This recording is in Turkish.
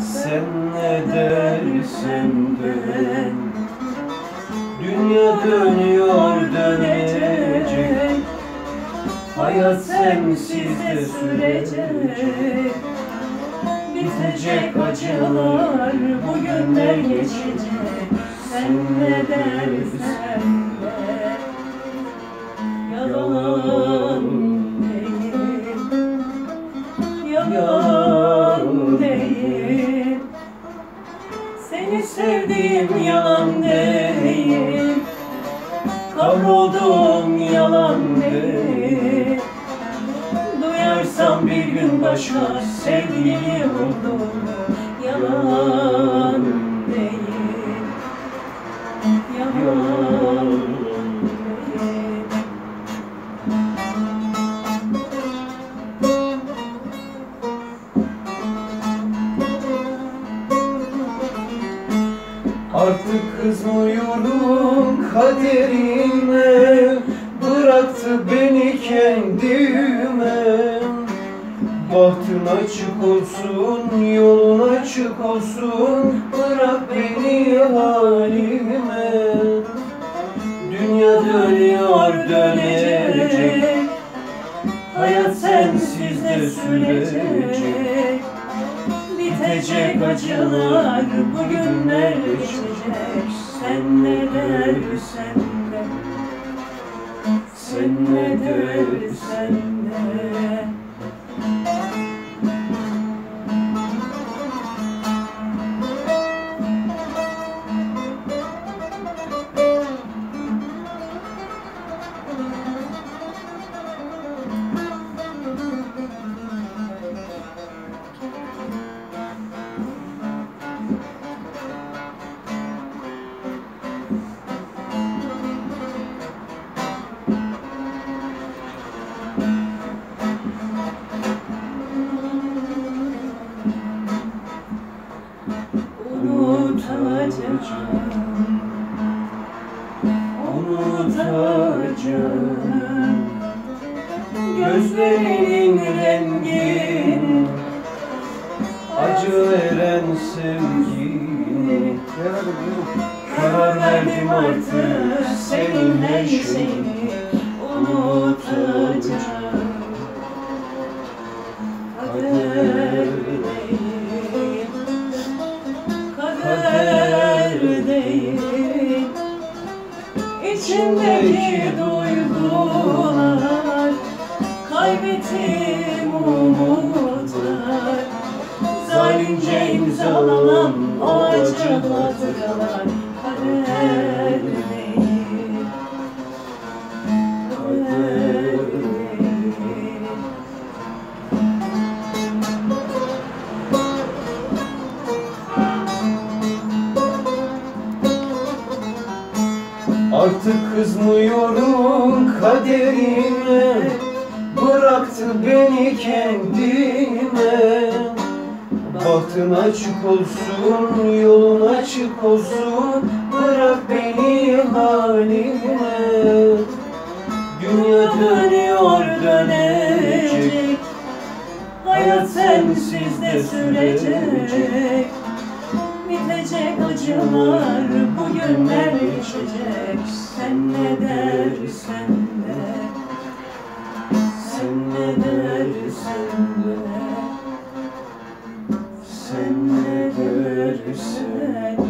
Sen ne dersen de Dünya dönüyor dönecek. Hayat sensiz de sürecek. Bitecek acılar, bu günler geçecek. Sen ne dersen Yalan değil. Seni sevdiğim yalan değil. Kavruldum yalan değil. Duyarsam bir gün başka sevgili oldum Yalan Artık kızmıyorum kaderime Bıraktı beni kendime. Bahtın açık olsun, yolun açık olsun Bırak beni halime. Dünya dönüyor dönecek. Hayat sensiz de sürecek Bitecek acılar, bu günler geçecek Sen ne dersen de Sen ne dersen de Unutacağım Unutacağım Gözlerinin rengi Acı veren sevgini Karar verdim artık senin her şeyini unutacağım. Kader İçimdeki duygular Kaybettim umutlar. Zalimce imzalanan o Artık kızmıyorum kaderime. Bıraktı beni kendime. Bahtın açık olsun, yolun açık olsun. Bırak beni halime. Dünya dönüyor dönecek. Hayat sensiz de sürecek Bitecek acılar bu günler geçecek. Sen ne dersen de Sen ne dersen de Sen ne dersen de